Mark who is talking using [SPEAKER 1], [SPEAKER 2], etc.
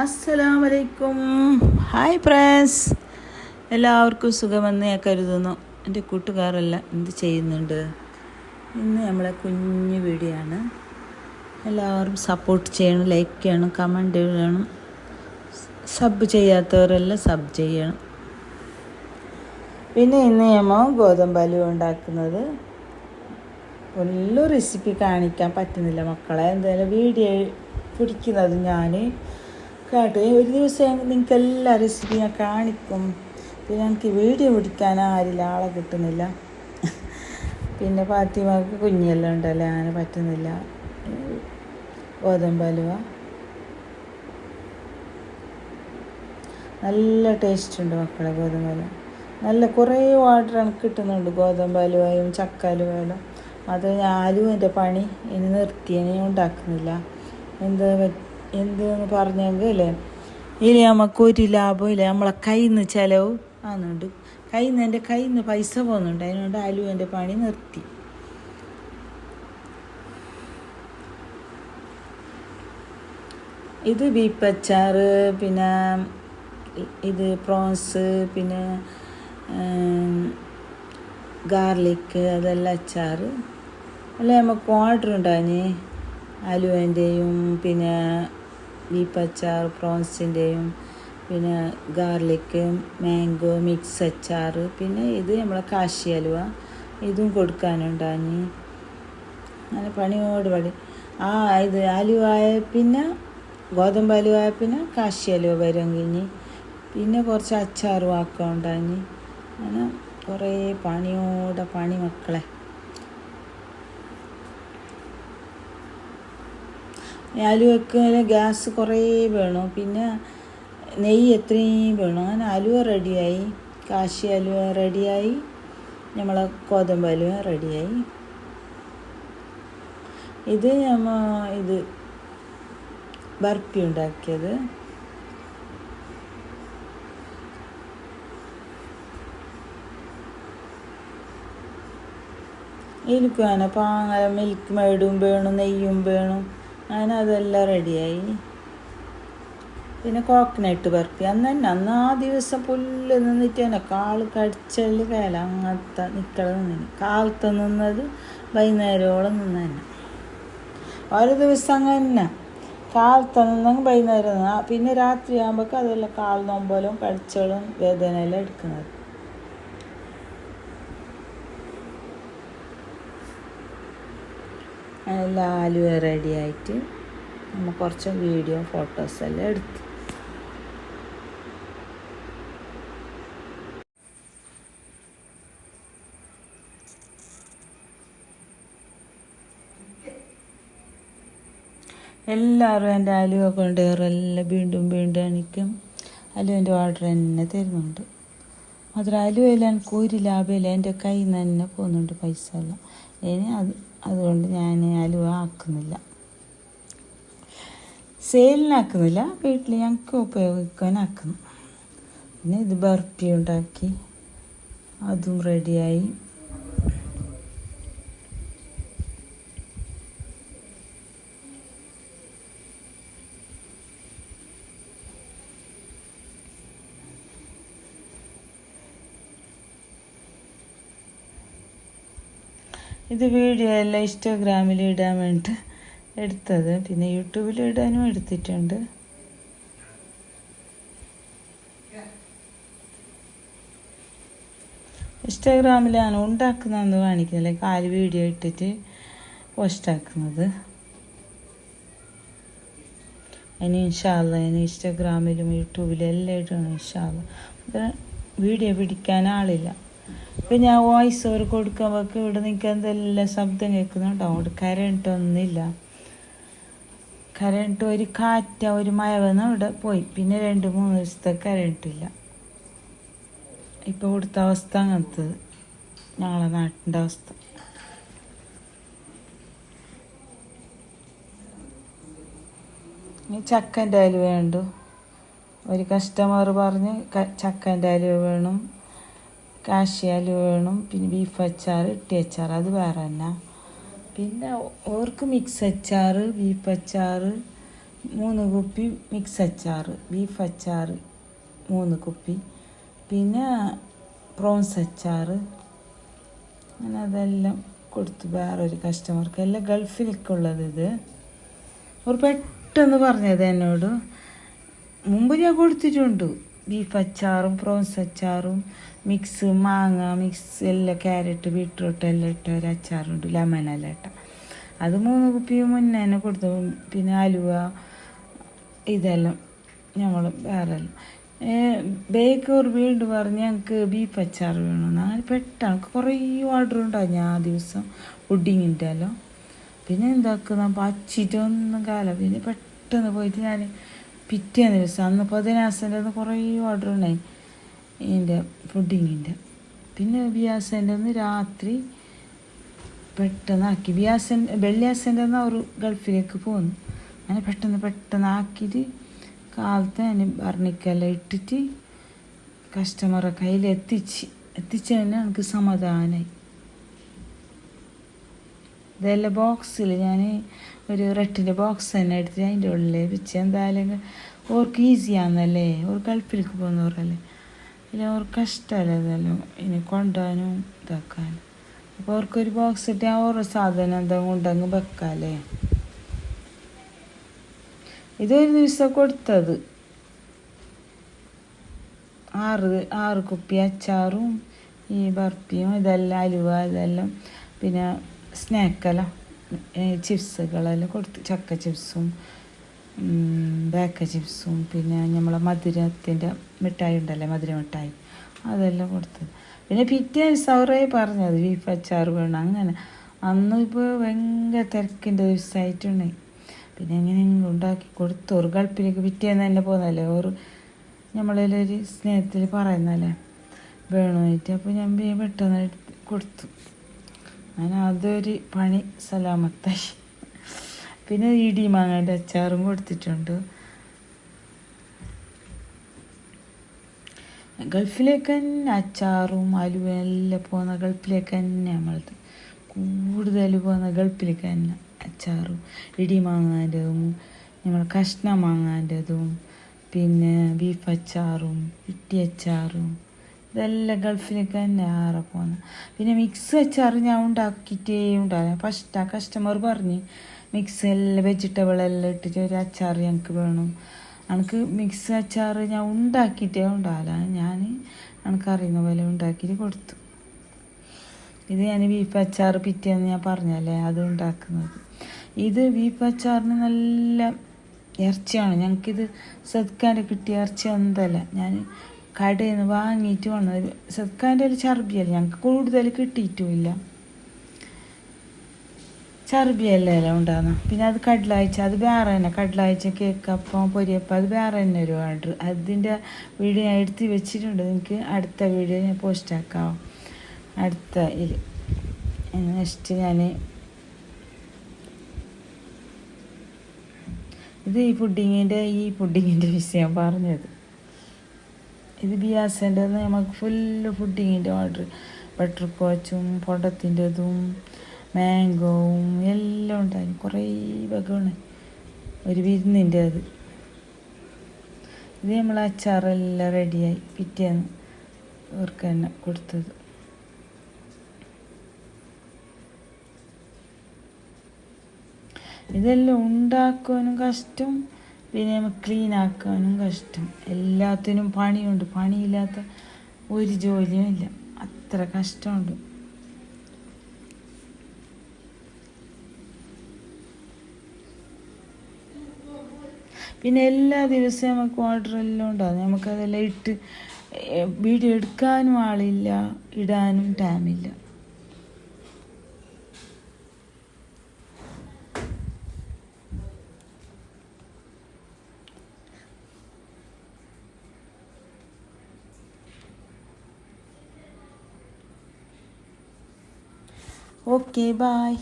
[SPEAKER 1] അസ്സലാമലൈക്കും. Hi friends. എല്ലാവർക്കും സുഖമെന്ന് ഞാൻ കരുതുന്നു. എന്റെ കൂട്ടുകാരെല്ലാം എന്ത് ചെയ്യുന്നുണ്ട്? ഇന്ന് നമ്മളെ കുഞ്ഞു വീടിയാണ് എല്ലാവരും സപ്പോർട്ട് ചെയ്യണം ലൈക്ക് ചെയ്യണം കമന്റ് ചെയ്യണം സബ് ചെയ്യാത്തവരെല്ലാം സബ് ചെയ്യണം. പിന്നെ ഇന്ന് നമ്മൾ ഗോതമ്പ് അലുവ ഉണ്ടാക്കുന്നത്. എല്ലാം റെസിപ്പി കാണിക്കാൻ പറ്റുന്നില്ല മക്കളെ. എന്തായാലും വീഡിയോ പിടിക്കുന്നത് ഞാൻ കേട്ടോ ഒരു ദിവസം നിങ്ങൾക്ക് എല്ലാ റെസിപ്പി ഞാൻ കാണിക്കും. പിന്നെ എനിക്ക് വീഡിയോ പിടിക്കാൻ ആരില്ല ആളെ കിട്ടുന്നില്ല. പിന്നെ ഫാത്തിമക്ക് കുഞ്ഞെല്ലാം ഉണ്ടല്ലോ അങ്ങനെ പറ്റുന്നില്ല. ഗോതമ്പ് ഹലുവ. നല്ല ടേസ്റ്റ് ഉണ്ട് മക്കളെ ഗോതമ്പ് ഹലുവ. നല്ല കുറേ ഓർഡർ എനിക്ക് കിട്ടുന്നുണ്ട് ഗോതമ്പ് ഹലുവയും ചക്ക ഹലുവയെല്ലാം അത് ഞാൻ എന്റെ പണി ഇനി നിർത്തി ഇനി ഉണ്ടാക്കുന്നില്ല. എന്ത് എന്തെന്ന് പറഞ്ഞെങ്കിൽ അല്ലേ? ഇനി നമുക്ക് ഒരു ലാഭം ഇല്ല. നമ്മളെ കയ്യിൽ നിന്ന് ചിലവ് ആന്നുണ്ട് കയ്യിൽ നിന്ന് എന്റെ കയ്യിൽ നിന്ന് പൈസ പോകുന്നുണ്ട്. അതിനുകൊണ്ട് എന്റെ പണി നിർത്തി. ഇത് ബീപ്പച്ചാറ് പിന്നെ ഇത് പ്രോൺസ് പിന്നെ ഗാർലിക്ക് അതെല്ലാം അച്ചാറ് അല്ല നമുക്ക് ഓർഡർ ഉണ്ടാഞ്ഞ് അലുവേന്റെയും പിന്നെ ബീഫ് അച്ചാർ പ്രോൺസിന്റെയും പിന്നെ ഗാർലിക്ക് മാംഗോ മിക്സ് അച്ചാർ പിന്നെ ഇത് നമ്മളെ കാശി അലുവ. ഇതും കൊടുക്കാനുണ്ടാഞ്ഞ് അങ്ങനെ പണിയോട് പണി. ആ ഇത് അലുവായ പിന്നെ ഗോതമ്പ് അലുവായ പിന്നെ കാശി അലുവ വരും കഴിഞ്ഞ് പിന്നെ കുറച്ച് അച്ചാറും ആക്കാനുണ്ടാഞ്ഞ് അങ്ങനെ കുറേ പണിയോടെ പണി മക്കളെ. അലുവക്ക് ഗ്യാസ് കുറേ വേണം. പിന്നെ നെയ്യ് എത്രയും വേണം. അങ്ങനെ അലുവ റെഡിയായി. കാശി അലുവ റെഡിയായി. നമ്മളെ ഗോതമ്പ് അലുവ റെഡിയായി. ഇത് നമ്മ ഇത് ബർഫി ഉണ്ടാക്കിയത് എനിക്ക് വേണം പാങ്ങ മിൽക്ക് മേടും വേണം നെയ്യും വേണം. അങ്ങനെ അതെല്ലാം റെഡിയായി പിന്നെ കോക്കനട്ട് പറപ്പി അന്ന് തന്നെ അന്ന് ആ ദിവസം പുല്ല് നിന്നിട്ട് തന്നെ കാൾ കടിച്ചൽ വേല. അങ്ങനത്തെ നിക്കള നിന്നിന്. കാലത്ത് നിന്നത് വൈകുന്നേരമോളം നിന്ന് തന്നെ. ഓരോ ദിവസം അങ്ങനെ തന്നെ. കാലത്ത് നിന്നെങ്കിൽ വൈകുന്നേരം നിന്ന്. പിന്നെ രാത്രി ആകുമ്പോഴേക്കും അതെല്ലാം കാൽ നോമ്പോലും കടിച്ചോളും വേദനയെല്ലാം എടുക്കുന്നത്. എല്ലാ ആലുവ റെഡി ആയിട്ട് നമ്മൾ കുറച്ച് വീഡിയോ ഫോട്ടോസ് എല്ലാം എടുത്തു. എല്ലാവരും എന്റെ അലുവ കൊണ്ടുവരെല്ലാം വീണ്ടും വീണ്ടും എനിക്കും അലുവിന്റെ ഓർഡർ തന്നെ തരുന്നുണ്ട്. മാത്രം അലുവയിൽ എനിക്ക് ഒരു ലാഭമില്ല എന്റെ കയ്യിൽ നിന്ന് തന്നെ പോകുന്നുണ്ട് പൈസ എല്ലാം. ഇനി അത് അതുകൊണ്ട് ഞാൻ അലുവ ആക്കുന്നില്ല. സെയിലിനാക്കുന്നില്ല. വീട്ടിൽ ഞങ്ങൾക്ക് ഉപയോഗിക്കാനാക്കുന്നു. പിന്നെ ഇത് ബർഫി ഉണ്ടാക്കി അതും റെഡിയായി ഇത് വീഡിയോ എല്ലാം ഇൻസ്റ്റാഗ്രാമിൽ ഇടാൻ വേണ്ടി എടുത്തത്. പിന്നെ യൂട്യൂബിൽ ഇടാനും എടുത്തിട്ടുണ്ട്. ഇൻസ്റ്റാഗ്രാമിലാണ് ഉണ്ടാക്കുന്നതെന്ന് കാണിക്കുന്നില്ല കാൽ വീഡിയോ ഇട്ടിട്ട് പോസ്റ്റാക്കുന്നത് ഇനി ഇൻഷാല്ല ഇനി ഇൻസ്റ്റാഗ്രാമിലും യൂട്യൂബിലും എല്ലാം ഇടണം ഇൻഷാല്ല വീഡിയോ പിടിക്കാൻ ആളില്ല. ഇപ്പം ഞാൻ വോയിസ് ഓവർ കൊടുക്കുമ്പോൾ ഇവിടെ നിൽക്കാൻ എന്തെല്ലാം ശബ്ദം കേൾക്കുന്നുണ്ടോ അവിടെ കരണ്ട് ഒന്നുമില്ല. കരണ്ട് ഒരു കാറ്റ ഒരു മഴ വന്ന് അവിടെ പോയി. പിന്നെ രണ്ട് മൂന്ന് ദിവസത്തെ കരണ്ടില്ല ഇപ്പോൾ ഇവിടുത്തെ അവസ്ഥ അങ്ങനത്തത്. ഞങ്ങളെ നാട്ടിന്റെ അവസ്ഥ. ഇനി ചക്കന്റെ അലുവ വേണ്ടു. ഒരു കസ്റ്റമർ പറഞ്ഞ് ചക്കന്റെ അലുവ വേണം. കാശി അലുവ വേണം. പിന്നെ ബീഫ് അച്ചാർ ഇട്ടി അച്ചാർ അത് വേറെ തന്നെ. പിന്നെ ഓർക്ക് മിക്സ് അച്ചാർ ബീഫ് അച്ചാർ മൂന്ന് കുപ്പി മിക്സ് അച്ചാർ ബീഫ് അച്ചാർ മൂന്ന് കുപ്പി. പിന്നെ പ്രോൺസ് അച്ചാർ അങ്ങനെ അതെല്ലാം കൊടുത്തു വേറൊരു കസ്റ്റമർക്ക് എല്ലാം ഗൾഫിലൊക്കെ ഉള്ളത് ഇത്. ഒരു പെട്ടെന്ന് പറഞ്ഞത് എന്നോട്. മുമ്പ് ഞാൻ കൊടുത്തിട്ടുണ്ട്. ബീഫ് അച്ചാറും പ്രോൺസ് അച്ചാറും മിക്സ് മാങ്ങ മിക്സ് എല്ലാം ക്യാരറ്റ് ബീട്രൂട്ട് എല്ലാം ഇട്ട ഒരു അച്ചാറുണ്ട് ലെമൺ എല്ലാം ഇട്ട. അത് മൂന്ന് കുപ്പി മുന്നേ തന്നെ കൊടുത്തു. പിന്നെ അലുവ ഇതെല്ലാം ഞങ്ങൾ വേറെ ബേക്കർ വീണ്ടും പറഞ്ഞ് ഞങ്ങൾക്ക് ബീഫ് അച്ചാർ വേണമെന്ന് അങ്ങനെ പെട്ടെന്ന് കുറേ ഓർഡർ ഉണ്ടാകും ഞാൻ ആ ദിവസം. പുഡിങ്ങിന്റെ എല്ലാം പിന്നെ എന്താക്കുന്ന പച്ചിട്ടൊന്നും കാലം. പിന്നെ പെട്ടെന്ന് പോയിട്ട് ഞാൻ പിറ്റേന്ന് ദിവസം അന്ന് പതിനാസന്റെ അന്ന് കുറേ ഓർഡർ ഉണ്ടായി. ഇതിന്റെ ഫുഡിങ്ങിന്റെ പിന്നെ ബിയാസന്റെ ഒന്ന് രാത്രി പെട്ടെന്നാക്കി. ബിയാസൻ വെള്ളിയാസന്റെ ഒന്ന് അവർ ഗൾഫിലേക്ക് പോന്നു. അങ്ങനെ പെട്ടെന്ന് പെട്ടെന്നാക്കിയിട്ട് കാലത്ത് അതിന് ബർണിക്കെല്ലാം ഇട്ടിട്ട് കസ്റ്റമറെ കയ്യിൽ എത്തിച്ച് എത്തിച്ച് തന്നെ എനിക്ക് സമാധാനമായി ഇതെല്ലാം ബോക്സിൽ ഞാൻ ഒരു റെട്ടിന്റെ ബോക്സ് തന്നെ എടുത്തിട്ട് അതിന്റെ ഉള്ളിൽ വെച്ച് എന്തായാലും ഓർക്ക് ഈസിയാന്നല്ലേ ഓർ ഗൾഫിലേക്ക് പോകുന്നവരല്ലേ പിന്നെ ഓർക്ക് കഷ്ടമല്ല ഇതെല്ലാം? ഇനി കൊണ്ടുപോകാനും ഇതാക്കാനും. അപ്പോൾ ഓർക്കൊരു ബോക്സ് ഇട്ട് ഞാൻ ഓരോ സാധനം എന്താ കൊണ്ടങ്ങ് വെക്കാമല്ലേ ഇതൊരു ദിവസം കൊടുത്തത്. ആറ് ആറ് കുപ്പി അച്ചാറും ഈ ബർപ്പിയും ഇതെല്ലാം അലുവ ഇതെല്ലാം. പിന്നെ സ്നാക്കെല്ലാം ചിപ്സുകളെല്ലാം കൊടുത്ത് ചക്ക ചിപ്സും ബേക്ക ചിപ്സും പിന്നെ നമ്മളെ മധുരത്തിന്റെ മിഠായി ഉണ്ടല്ലേ മധുര മിഠായി അതെല്ലാം കൊടുത്തത്. പിന്നെ പിറ്റേ സൗറേ പറഞ്ഞത് ബീഫ് അച്ചാർ വേണം അങ്ങനെ. അന്ന് ഇപ്പോൾ ഭയങ്കര തിരക്കിന്റെ ദിവസമായിട്ടുണ്ട് പിന്നെ എങ്ങനെ ഉണ്ടാക്കി കൊടുത്തു ഒരു ഗൾപ്പിലേക്ക് പിറ്റേന്ന് തന്നെ പോകുന്നല്ലേ ഒരു നമ്മളൊരു സ്നേഹത്തിൽ പറയുന്നല്ലേ വേണമായിട്ട് അപ്പോൾ ഞാൻ പെട്ടെന്ന് കൊടുത്തു. അങ്ങനെ അതൊരു പണി സലാമത്തായി. പിന്നെ ഇടി മാങ്ങയുടെ അച്ചാറും കൊടുത്തിട്ടുണ്ട്. ഗൾഫിലേക്ക് തന്നെ അച്ചാറും അലുവയും എല്ലാം പോകുന്ന ഗൾഫിലേക്ക് തന്നെ നമ്മളത് കൂടുതൽ പോകുന്ന ഗൾഫിലേക്ക് തന്നെ അച്ചാറും ഇടി മാങ്ങാന്റെതും നമ്മൾ കഷ്ണം മാങ്ങാന്റെതും പിന്നെ ബീഫ് അച്ചാറും ഇട്ടി അച്ചാറും ഇതെല്ലാം ഗൾഫിലേക്ക് തന്നെ ആറെ പോകുന്നത് പിന്നെ മിക്സ് അച്ചാർ ഞാൻ ഉണ്ടാക്കിയിട്ടേ ഉണ്ടാവില്ല ഫസ്റ്റ് ആ കസ്റ്റമർ പറഞ്ഞ് മിക്സ് എല്ലാം വെജിറ്റബിൾ എല്ലാം ഇട്ടിട്ട് ഒരു അച്ചാർ ഞങ്ങൾക്ക് വേണം. എനിക്ക് മിക്സ് അച്ചാർ ഞാൻ ഉണ്ടാക്കിയിട്ടേ ഉണ്ടാവില്ല ഞാൻ എനിക്കറിയുന്ന പോലെ ഉണ്ടാക്കിയിട്ട് കൊടുത്തു. ഇത് ഞാൻ ബീഫ് അച്ചാർ പിറ്റേന്ന് ഞാൻ പറഞ്ഞല്ലേ അത് ഉണ്ടാക്കുന്നത്. ഇത് ബീഫ് അച്ചാറിന് നല്ല ഇറച്ചിയാണ്. ഞങ്ങൾക്കിത് സദ്ക്കാന്റെ കിട്ടിയ ഇറച്ചി എന്തല്ല ഞാൻ കടയിൽ നിന്ന് വാങ്ങിയിട്ട് വന്നത്. സദ്ക്കാന്റെ ഒരു ചർബിയല്ല. ഞങ്ങൾക്ക് കൂടുതൽ കിട്ടിയിട്ടുമില്ല. ചർബിയല്ലല്ലോ ഉണ്ടാകുന്ന പിന്നെ അത് കടലാഴ്ച അത് വേറെ തന്നെ കടലാഴ്ച കേക്ക് അപ്പം പൊരിയപ്പം അത് വേറെ തന്നെ ഒരു ഓർഡർ അതിന്റെ വീഡിയോ ഞാൻ എടുത്ത് വെച്ചിട്ടുണ്ട്. നിങ്ങൾക്ക് അടുത്ത വീഡിയോ ഞാൻ പോസ്റ്റാക്കാം അടുത്ത ഇത് നെക്സ്റ്റ് ഞാൻ ഇത് ഈ പുഡിങ്ങിന്റെ ഈ പുഡിങ്ങിന്റെ വിഷയം പറഞ്ഞത്. ഇത് ബിയാസിന്റെ നമുക്ക് ഫുള്ള് ഫുഡിങ്ങിന്റെ ഓർഡർ ബട്ടർ കോച്ചും പൊടത്തിന്റെതും മാംഗോവും എല്ലാം ഉണ്ടായിരുന്നു. കുറേ വകമാണ് ഒരു വിരുന്നിന്റെ അത്. ഇത് നമ്മൾ അച്ചാറെല്ലാം റെഡിയായി പിറ്റേന്ന് ഇവർക്ക് തന്നെ കൊടുത്തത്. ഇതെല്ലാം ഉണ്ടാക്കാനും കഷ്ടം. പിന്നെ ക്ലീൻ ആക്കാനും കഷ്ടം എല്ലാത്തിനും പണിയുണ്ട്. പണിയില്ലാത്ത ഒരു ജോലിയും ഇല്ല. അത്ര കഷ്ടമുണ്ട് പിന്നെ എല്ലാ ദിവസവും നമുക്ക് ഓർഡർ എല്ലാം ഉണ്ടാകും നമുക്കതെല്ലാം ഇട്ട് വീഡിയോ എടുക്കാനും ആളില്ല. ഇടാനും ടൈമില്ല Okay, bye.